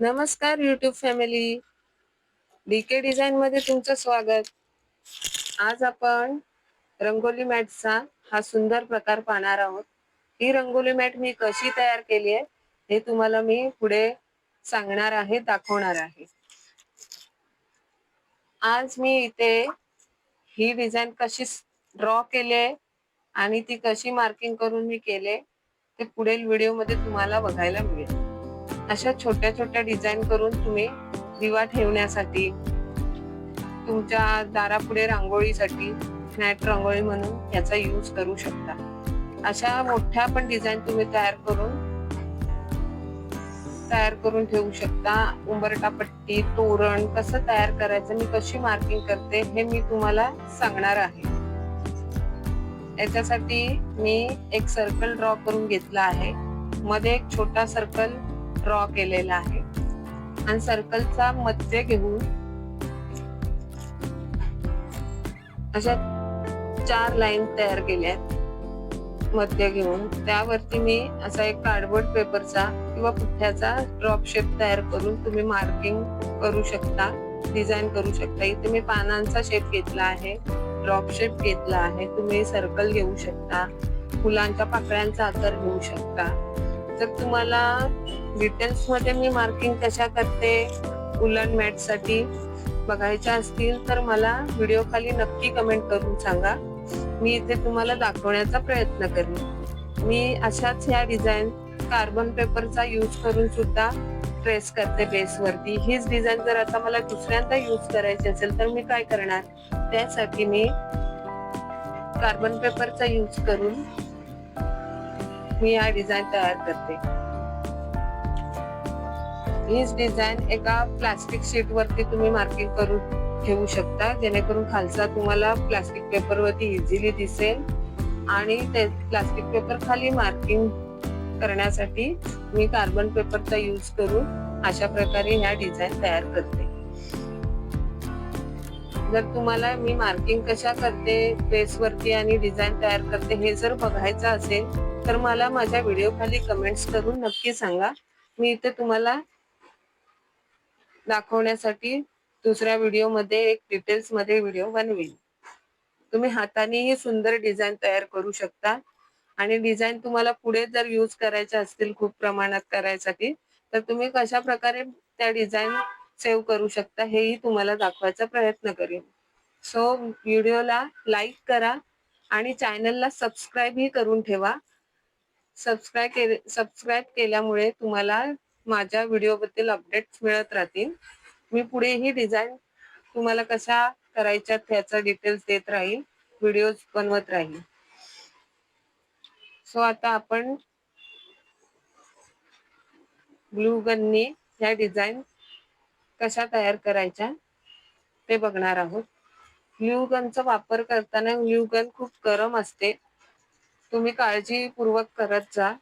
नमस्कार YouTube family D K design मध्ये तुमचं स्वागत. आज आपण रंगोली मॅटचा हा सुंदर प्रकार पाहणार आहोत. ही रंगोली मॅट मी कशी तयार केली आहे हे तुम्हाला मी पुढे सांगणार आहे दाखवणार आहे. आज मी इथे ही डिझाईन कशी ड्रॉ केली आहे आणि ती कशी मार्किंग करून मी केले ते पुढील व्हिडिओमध्ये तुम्हाला बघायला मिळेल. अशा छोट्या छोट्या डिझाईन करून तुम्ही दिवा ठेवण्यासाठी तुमच्या दारापुढे रांगोळीसाठी मॅट रांगोळी म्हणून याचा यूज करू शकता. अशा मोठ्या पण डिझाईन तुम्ही तयार करून तयार करून ठेवू शकता. उंबरटा पट्टी तोरण कसं तयार करायचं मी कशी मार्किंग करते हे मी तुम्हाला सांगणार आहे. याच्यासाठी मी एक सर्कल ड्रॉ करून घेतला आहे. मध्ये एक छोटा सर्कल ड्रॉ केलेला आहे. आणि सर्कलचा मध्य घेऊन अशा चार लाईन तयार केल्या आहेत. मध्य घेऊन. त्यावरती मी असा एक कार्डबोर्ड पेपरचा किंवा पुठ्याचा ड्रॉप शेप तयार करून तुम्ही मार्किंग करू शकता डिझाईन करू शकता. इथे मी पानांचा शेप घेतला आहे ड्रॉप शेप घेतला आहे. तुम्ही सर्कल घेऊ शकता फुलांच्या पाकळ्यांचा आकार घेऊ शकता. जर तुम्हाला डिटेल्समध्ये मी मार्किंग कशा करते उलन मॅटसाठी बघायच्या असतील तर मला व्हिडिओ खाली नक्की कमेंट करून सांगा. मी इथे तुम्हाला दाखवण्याचा प्रयत्न करेन. मी अशाच ह्या डिझाईन कार्बन पेपरचा यूज करून सुद्धा ट्रेस करते बेस वरती. हीच डिझाईन जर आता मला दुसऱ्यांदा यूज करायची असेल तर मी काय करणार? त्यासाठी मी कार्बन पेपरचा यूज करून मी हा डिझाईन तयार करते. हीच डिझाईन एका प्लास्टिक शीट वरती तुम्ही मार्किंग करून ठेवू शकता. जेणेकरून खालचा तुम्हाला प्लास्टिक पेपर वरती इझिली दिसेल आणि ते प्लास्टिक पेपर खाली मार्किंग करण्यासाठी मी कार्बन पेपरचा यूज करून अशा प्रकारे ह्या डिझाईन तयार करते. जर तुम्हाला मी मार्किंग कशा करते बेस वरती आणि डिझाईन तयार करते हे जर बघायचं असेल तर मला माझ्या व्हिडिओ खाली कमेंट्स करून नक्की सांगा. मी इथे तुम्हाला दाखवण्यासाठी दुसऱ्या व्हिडिओमध्ये एक डिटेल्समध्ये व्हिडिओ बनवेल तुम्ही हातानेही सुंदर डिझाईन तयार करू शकता. आणि डिझाईन तुम्हाला पुढे जर यूज करायच्या असतील खूप प्रमाणात करायसाठी तर तुम्ही कशा प्रकारे त्या डिझाईन सेव्ह करू शकता हेही तुम्हाला दाखवायचा प्रयत्न करेन. सो व्हिडिओला लाईक करा आणि चॅनलला सबस्क्राईबही करून ठेवा. सबस्क्राईब के सबस्क्राईब केल्यामुळे तुम्हाला माझ्या व्हिडिओबद्दल अपडेट्स मिळत राहतील. मी पुढेही डिझाईन तुम्हाला कशा करायच्या त्याचा डिटेल्स देत राहील व्हिडिओ बनवत राहील. सो आता आपण ग्लू गननी ह्या डिझाईन कशा तयार करायच्या ते बघणार आहोत. ग्लू गनचा वापर करताना ग्लू गन खूप गरम असते. तुम्ही काळजीपूर्वक करत जा.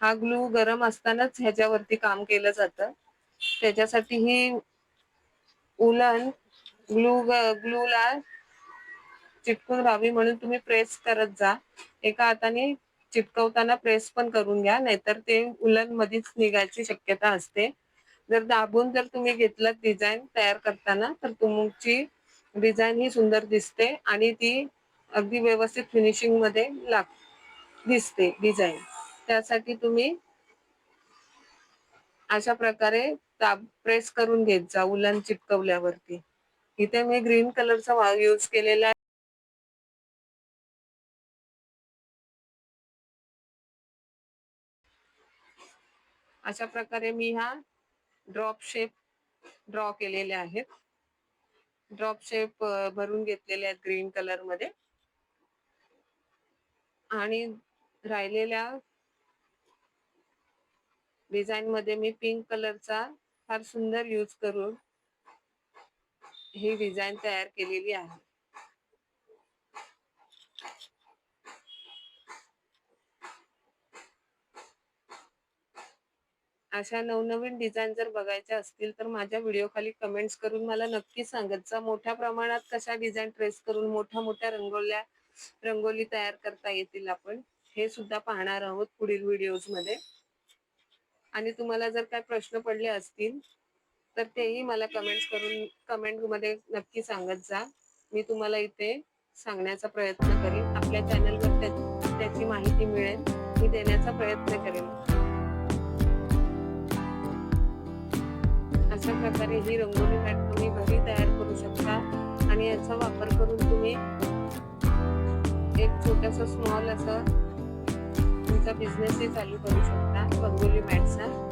हा ग्लू गरम असतानाच ह्याच्यावरती काम केलं जातं. त्याच्यासाठी ही उलन ग्लू ग्लूला चिटकून राहावी म्हणून तुम्ही प्रेस करत जा. एका हाताने चिटकवताना प्रेस पण करून घ्या नाहीतर ते उलन मध्येच निघायची शक्यता असते. जर दाबून जर तुम्ही घेतलं डिझाईन तयार करताना तर तुमची डिझाईन ही सुंदर दिसते आणि ती अगदी व्यवस्थित फिनिशिंगमध्ये लाग दिसते डिझाईन त्यासाठी तुम्ही अशा प्रकारे दाब प्रेस करून घेत जा उलन चिटकवल्यावरती इथे मी ग्रीन कलरचा यूज केलेला आहे. अशा प्रकारे मी हा ड्रॉप शेप ड्रॉ केलेले आहेत. ड्रॉप शेप भरून घेतलेले आहेत ग्रीन कलरमध्ये. आणि राहिलेल्या डिझाईन मध्ये मी पिंक कलरचा फार सुंदर यूज करून ही डिझाईन तयार केलेली आहे. अशा नवनवीन डिझाईन जर बघायच्या असतील तर माझ्या व्हिडिओ खाली कमेंट्स करून मला नक्की सांगत जा. मोठ्या प्रमाणात कशा डिझाईन ट्रेस करून मोठ्या मोठ्या रंगोल्या रंगोली तयार करता येतील आपण हे सुद्धा पाहणार आहोत पुढील व्हिडिओजमध्ये. आणि तुम्हाला जर काय प्रश्न पडले असतील तर तेही मला कमेंट्स करून कमेंटमध्ये नक्की सांगत जा. मी तुम्हाला इथे सांगण्याचा प्रयत्न करेन. आपल्या चॅनलवर त्याची माहिती मिळेल. मी देण्याचा प्रयत्न करेन. अशा प्रकारे ही रंगोली मॅट तुम्ही घरी तयार करू शकता. आणि याचा वापर करून तुम्ही एक छोटासा स्मॉल असं तुमचा बिझनेसही चालू करू शकता रंगोली मॅटचा.